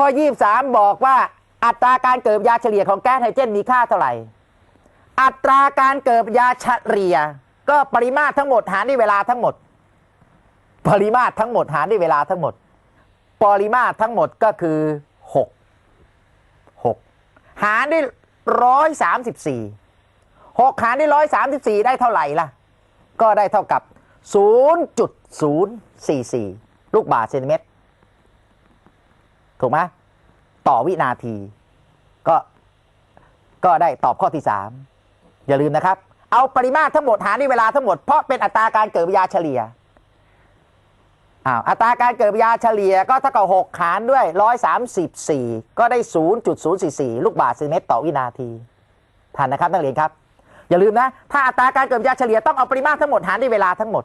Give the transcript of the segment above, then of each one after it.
ข้อ 23 บอกว่าอัตราการเกิดยาเฉลี่ยของแก๊สไฮโดรเจนมีค่าเท่าไหร่ อัตราการเกิดยาเฉลี่ย ก็ปริมาตรทั้งหมดหารด้วยเวลาทั้งหมด ปริมาตรทั้งหมดหารด้วยเวลาทั้งหมด ปริมาตรทั้งหมดก็คือ 6 6 หารด้วยร้อยสามสิบสี่หกหารด้วยร้อยสามสิบสี่ได้เท่าไหร่ล่ะ ก็ได้เท่ากับ0.044ลูกบาศก์เซนติเมตร ถูกไหมต่อวินาที ก็ก็ได้ตอบข้อที่3อย่าลืมนะครับ เอาปริมาตรทั้งหมดหารด้วยเวลาทั้งหมดเพราะเป็นอัตราการเกิดวิยาเฉลี่ยอ้าวอัตราการเกิดวิยาเฉลี่ยก็เท่ากับ6หารด้วย134ก็ได้0.044ลูกบาศก์เซนติเมตรต่อวินาทีทันนะครับนักเรียนครับ อย่าลืมนะ ถ้าอัตราการเกิดวิยาเฉลี่ยต้องเอาปริมาตรทั้งหมดหารด้วยเวลาทั้งหมด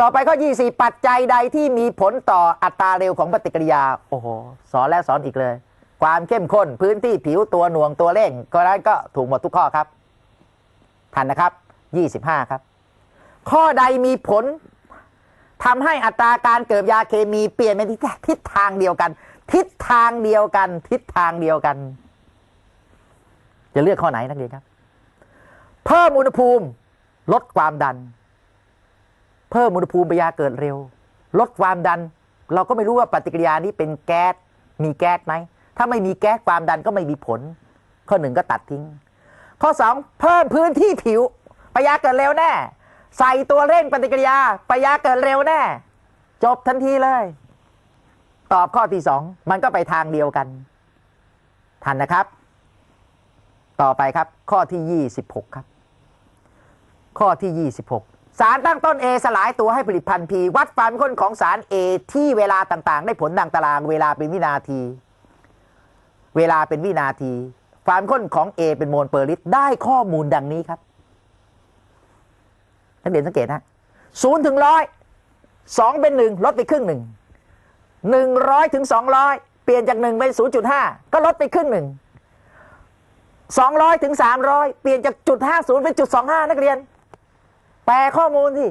ต่อไปข้อ 24 ปัจจัยใดที่มีผลต่ออัตราเร็วของปฏิกิริยา โอ้โห สอนแล้วสอนอีกเลย ความเข้มข้นพื้นที่ผิวตัวหน่วงตัวเร่งก็นั้นก็ถูกหมดทุกข้อครับ ทันนะครับ 25 ครับ ข้อใดมีผลทำให้อัตราการเกิดยาเคมีเปลี่ยนเป็นทิศทางเดียวกัน ทิศทางเดียวกัน ทิศทางเดียวกัน จะเลือกข้อไหนนักเรียนครับ เพิ่มอุณหภูมิลดความดัน พิ่มอุณหภูมิปยาเกิดเร็ว ลดความดัน เราก็ไม่รู้ว่าปฏิกิริยานี้เป็นแก๊สมีแก๊สไหมถ้าไม่มีแก๊สความดันก็ไม่มีผล ข้อหนึ่งก็ตัดทิ้ง ข้อสองเพิ่มพื้นที่ผิวปยาเกิดเร็วแน่ ใส่ตัวเร่งปฏิกิริยาปยาเกิดเร็วแน่ จบทันทีเลย ตอบข้อที่สองมันก็ไปทางเดียวกันทันนะครับ ต่อไปครับ ข้อที่ 26 ครับ ข้อที่ 26 สารตั้งต้น A สลายตัวให้ผลิตพันธุ์ P วัดความข้นของสาร A ที่เวลาต่างๆ ได้ผลดังตารางเวลาเป็นวินาที เวลาเป็นวินาที ความข้นของ A เป็นโมลเปอร์ลิตรได้ข้อมูลดังนี้ครับนักเรียนสังเกตนะศูนย์ถึงร้อยสองเป็นหนึ่งลดไปครึ่งหนึ่งหนึ่งร้อยถึงสองร้อยเปลี่ยนจากหนึ่งเป็นศูนย์จุดห้าก็ลดไปครึ่งหนึ่งสองร้อยถึงสามร้อยเปลี่ยนจากจุดห้าศูนย์เป็นจุดสองห้านักเรียน แปลข้อมูลสิ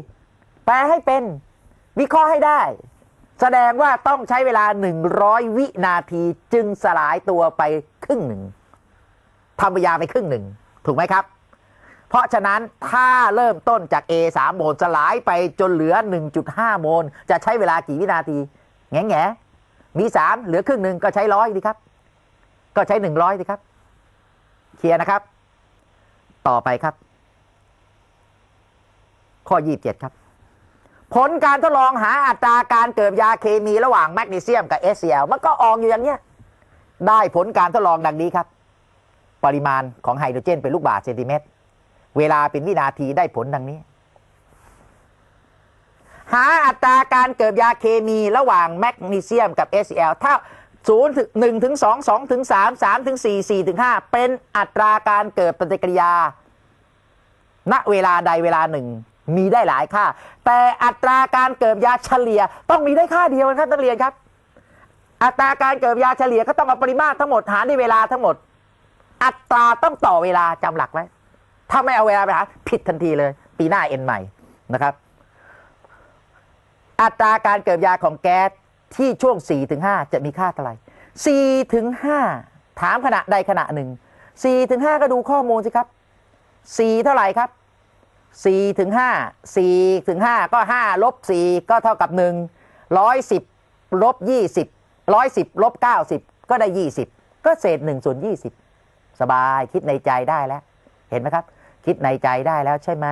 แปลให้เป็น วิเคราะห์ให้ได้ แสดงว่าต้องใช้เวลา 100 วินาทีจึงสลายตัวไปครึ่งหนึ่งทำปยาไปครึ่งหนึ่ง ถูกไหมครับ เพราะฉะนั้นถ้าเริ่มต้นจาก A 3โมลสลายไปจนเหลือ 1.5 โมลจะใช้เวลากี่วินาที แง่แง่มี 3 เหลือครึ่งหนึ่งก็ใช้ร้อยดีครับ ก็ใช้ 100ดีครับ เคลียร์นะครับ ต่อไปครับ ข้อ 27 ครับ ผลการทดลองหาอัตราการเกิดยาเคมีระหว่างแมกนีเซียมกับ HCl มันก็ออกอยู่อย่างเนี้ย ได้ผลการทดลองดังนี้ครับ ปริมาณของไฮโดรเจนเป็นลูกบาศก์เซนติเมตร เวลาเป็นวินาทีได้ผลดังนี้ หาอัตราการเกิดยาเคมีระหว่างแมกนีเซียมกับ HCl ถ้า0ถึง1ถึง2 2ถึง3 3ถึง4 4ถึง5เป็นอัตราการเกิดปฏิกิริยา ณเวลาใดเวลาหนึ่ง มีได้หลายค่า แต่อัตราการเกิดยาเฉลี่ย ต้องมีได้ค่าเดียวนะครับนักเรียนครับ อัตราการเกิดยาเฉลี่ยก็ต้องเอาปริมาตรทั้งหมดหารด้วยเวลาทั้งหมด อัตราต้องต่อเวลาจำหลักไว้ถ้าไม่เอาเวลาไปหาผิดทันทีเลย ปีหน้าเอ็นใหม่นะครับ อัตราการเกิดยาของแก๊สที่ช่วง 4-5ถึงจะมีค่าเท่าไหร่4ถึง5ถามขณะใดขณะหนึ่ง4ถึง5ก็ดูข้อมูลสิครับ 4 เท่าไหร่ครับ 4ถึง5 4ถึง5ก็5ลบ4ก็เท่ากับ 1 110ลบ20 110ลบ90 ก็ได้ 20 ก็เศษ1ส่วน20 สบายคิดในใจได้แล้ว เห็นไหมครับ คิดในใจได้แล้วใช่ไหม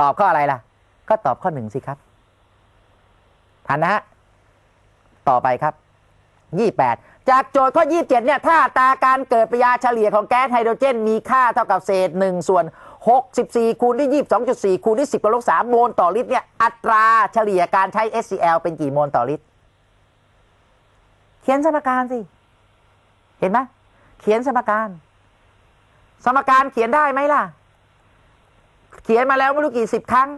ตอบข้ออะไรล่ะ ก็ตอบข้อ1สิครับทันนะฮะต่อไปครับ 28 จากโจทย์ข้อ 27เนี่ยถ้าตาการเกิดปริยาเฉลี่ยของแก๊สไฮโดรเจน มีค่าเท่ากับเศษ1ส่วน 64 คูณด้วย22.4 คูณด้วย10กำลัง3โมลต่อลิตรเนี่ยอัตราเฉลี่ยการใช้ HCl เป็นกี่โมลต่อลิตร เขียนสมการสิ เห็นไหมเขียนสมการ สมการเขียนได้ไหมล่ะ เขียนมาแล้วไม่รู้กี่สิบครั้ง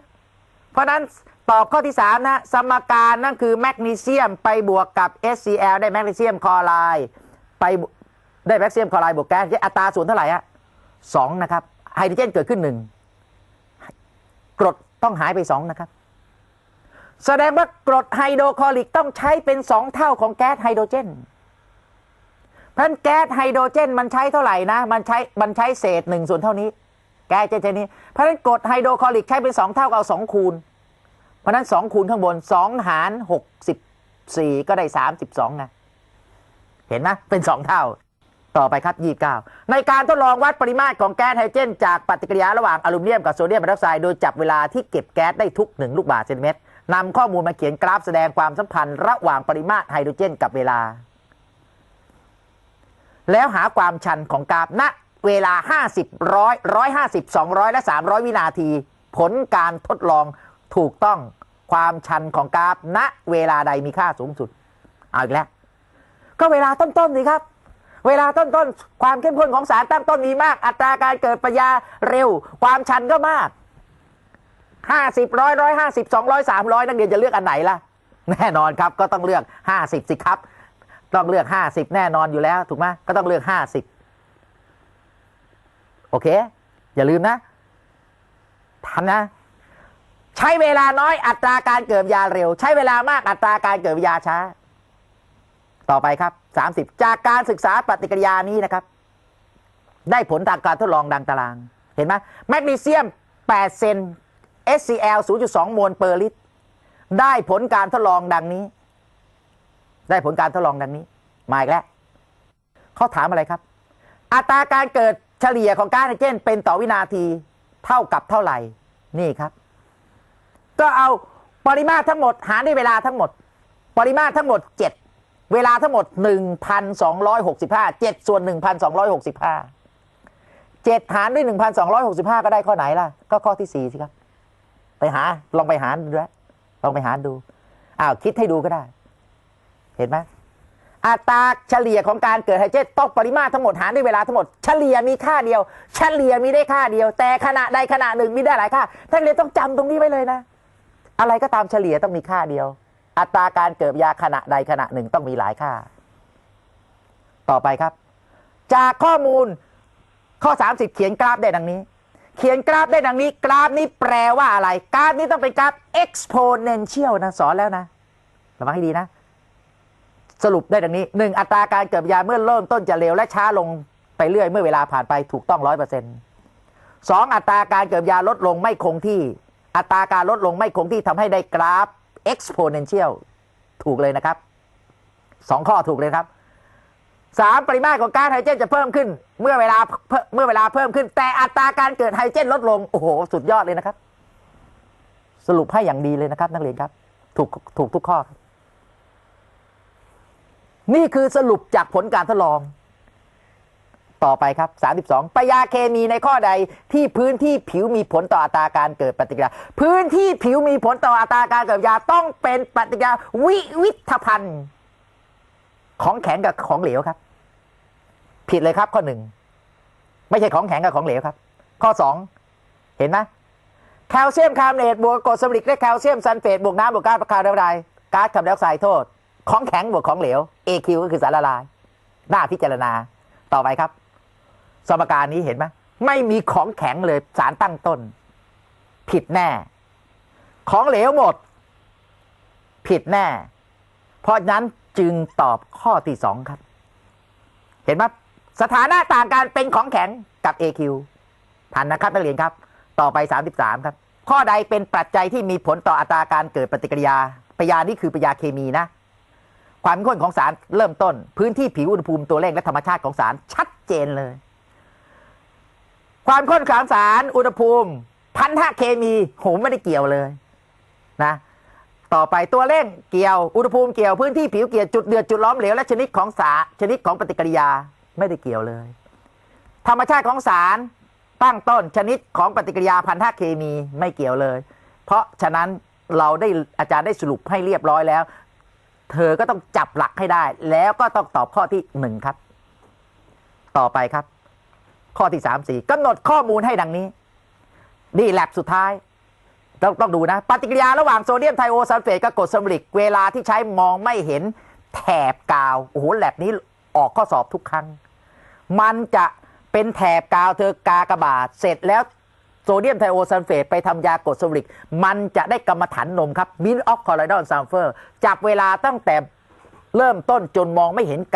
เพราะนั้นตอบข้อที่ 3 นะ สมการนั่นคือแมกนีเซียมไปบวกกับ HCl ได้แมกนีเซียมคลอไรด์ไปได้แมกนีเซียมคลอไรด์บวกแก๊สอัตราส่วนเท่าไหร่อะสองนะครับ ไฮโดรเจนเกิดขึ้นหนึ่งกรดต้องหายไปสองนะครับ แสดงว่ากรดไฮโดรคลอริกต้องใช้เป็นสองเท่าของแก๊สไฮโดรเจนเพราะนั้นแก๊สไฮโดรเจนมันใช้เท่าไหร่นะ มันใช้มันใช้เศษหนึ่งส่วนเท่านี้ แก๊สเจนนี้ เพราะฉะนั้นกรดไฮโดรคลอริกใช้เป็นสองเท่าก็เอาสองคูณ เพราะฉะนั้นสองคูณข้างบนสองหารหกสิบสี่ก็ได้สามสิบสองไงเห็นไหมเป็นสองเท่า ต่อไปครับยี่เก้าในการทดลองวัดปริมาตรของแก๊สไฮโดรเจน จากปฏิกิริยาระหว่างอลูมิเนียมกับโซเดียมไดรอกไซด์โดยจับเวลาที่เก็บแก๊สได้ทุกหนึ่งลูกบาศก์เซนติเมตรนำข้อมูลมาเขียนกราฟแสดงความสัมพันธ์ระหว่างปริมาตรไฮโดรเจนกับเวลา แล้วหาความชันของกราฟณเวลา 50ร้อยร้อยห้าสิบสองร้อยและ 300 วินาที ผลการทดลองถูกต้องความชันของกราฟณเวลาใดมีค่าสูงสุด เอาอีกแล้ว ก็เวลาต้นๆสิครับ เวลาต้นๆ ความเข้มข้นของสารตั้งต้นมีมาก อัตราการเกิดปฏิกิริยาเร็ว ความชันก็มากห้าสิบร้อยร้อยห้าสิบสองร้อยสามร้อยนักเรียนจะเลือกอันไหนล่ะ แน่นอนครับก็ต้องเลือกห้าสิบสิครับ ต้องเลือกห้าสิบแน่นอนอยู่แล้ว ถูกไหมก็ต้องเลือกห้าสิบโอเค อย่าลืมนะทันนะ ใช้เวลาน้อยอัตราการเกิดยาเร็ว ใช้เวลามากอัตราการเกิดยาช้า ต่อไปครับ 30 จากการศึกษาปฏิกิริยานี้นะครับ ได้ผลทางการทดลองดังตาราง เห็นไหมแมกนีเซียม 8 เซน SCl 0.2 มวลเปอร์ลิตร ได้ผลการทดลองดังนี้ ได้ผลการทดลองดังนี้ มาอีกแล้วเขาถามอะไรครับ อัตราการเกิดเฉลี่ยของก๊าซไนโตรเจนเป็นต่อวินาทีเท่ากับเท่าไหร่ นี่ครับ ก็เอาปริมาตรทั้งหมดหารด้วยเวลาทั้งหมด ปริมาตรทั้งหมด 7 เวลาทั้งหมด 1,265 7 ส่วน 1,265 7 หารด้วย 1,265 ก็ได้ข้อไหนล่ะ ก็ข้อที่ 4 สิครับ ไปหาลองไปหารดูนะลองไปหารดูอ้าวคิดให้ดูก็ได้ เห็นไหมอัตราเฉลี่ยของการเกิดไฮเจนต้องปริมาตรทั้งหมดหารด้วยเวลาทั้งหมด เฉลี่ยมีค่าเดียว เฉลี่ยมีได้ค่าเดียว แต่ขณะใดขณะหนึ่งมีได้หลายค่าท่านเรียนต้องจำตรงนี้ไว้เลยนะ อะไรก็ตามเฉลี่ยต้องมีค่าเดียว อัตราการเกิดยาขณะใดขณะหนึ่งต้องมีหลายค่า ต่อไปครับ จากข้อมูลข้อ 30 เขียนกราฟได้ดังนี้ เขียนกราฟได้ดังนี้ กราฟนี้แปลว่าอะไร กราฟนี้ต้องเป็นกราฟ exponential นะสอนแล้วนะระวังให้ดีนะ สรุปได้ดังนี้หนึ่งอัตราการเกิดยาเมื่อเริ่มต้นจะเร็วและช้าลงไปเรื่อยเมื่อเวลาผ่านไปถูกต้องร้อยเปอร์เซ็นต์สองอัตราการเกิดยาลดลงไม่คงที่ อัตราการลดลงไม่คงที่ทำให้ได้กราฟ exponential ถูกเลยนะครับสองข้อถูกเลยครับสามปริมาตรของก๊าซไฮโดรเจนจะเพิ่มขึ้น เมื่อเวลาเพิ่มเมื่อเวลาเพิ่มขึ้น แต่อัตราการเกิดไฮโดรเจนลดลง โอ้โห สุดยอดเลยนะครับ สรุปให้อย่างดีเลยนะครับ นักเรียนครับ ถูกถูกทุกข้อ นี่คือสรุปจากผลการทดลอง ต่อไปครับ 32ปฏิกิริยาเคมีในข้อใดที่พื้นที่ผิวมีผลต่ออัตราการเกิดปฏิกิริยา พื้นที่ผิวมีผลต่ออัตราการเกิดยาต้องเป็นปฏิกิริยาวิวิธภัณฑ์ของแข็งกับของเหลวครับ ผิดเลยครับข้อหนึ่งไม่ใช่ของแข็งกับของเหลวครับ ข้อสองเห็นไหมแคลเซียมคาร์บอเนตบวกกรดซัลฟูริกและแคลเซียมซัลเฟตบวกน้ำบวกก๊าซคาร์บอนไดออกไซด์ก๊าซคาร์บอนไดออกไซด์โทษ ของแข็งบวกของเหลว AQ ก็คือสารละลาย หน้าพิจารณาต่อไปครับ สมการนี้เห็นไหมไม่มีของแข็งเลยสารตั้งต้น ผิดแน่ ของเหลวหมด ผิดแน่ เพราะฉะนั้นจึงตอบข้อที่สองครับ เห็นไหมสถานะต่างกันเป็นของแข็งกับ AQ ทันนะครับนักเรียนครับ ต่อไป 33 ครับ ข้อใดเป็นปัจจัยที่มีผลต่ออัตราการเกิดปฏิกิริยาปยานี่คือปยาเคมีนะ ความเข้มข้นของสารเริ่มต้น พื้นที่ผิวอุณหภูมิตัวเลขและธรรมชาติของสารชัดเจนเลย ความข้นของสารอุณหภูมิ พันธะเคมีโหไม่ได้เกี่ยวเลยนะต่อไปตัวเร่งเกี่ยวอุณหภูมิเกี่ยวพื้นที่ผิวเกี่ยวจุดเดือดจุดล้อมเหลวและชนิดของสารชนิดของปฏิกิริยาไม่ได้เกี่ยวเลย ธรรมชาติของสารตั้งต้นชนิดของปฏิกิริยาพันธะเคมีไม่เกี่ยวเลย เพราะฉะนั้นเราได้อาจารย์ได้สรุปให้เรียบร้อยแล้ว เธอก็ต้องจับหลักให้ได้ แล้วก็ต้องตอบข้อที่หนึ่งครับ ต่อไปครับ ข้อที่สามสี่กำหนดข้อมูลให้ดังนี้ นี่แลบสุดท้ายต้องต้องดูนะ ปฏิกิริยาระหว่างโซเดียมไทโอซัลเฟตกับกรดซัลฟูริก เวลาที่ใช้มองไม่เห็นแถบกาว โอ้โหแลบนี้ออกข้อสอบทุกครั้ง มันจะเป็นแถบกาวเธอกากระบาทเสร็จแล้วโซเดียมไทโอซัลเฟตไปทำยากรดโซลิก มันจะได้กรรมฐานนมครับมินออกคอลไดอนซัลเฟอร์จับเวลาตั้งแต่เริ่มต้นจนมองไม่เห็นก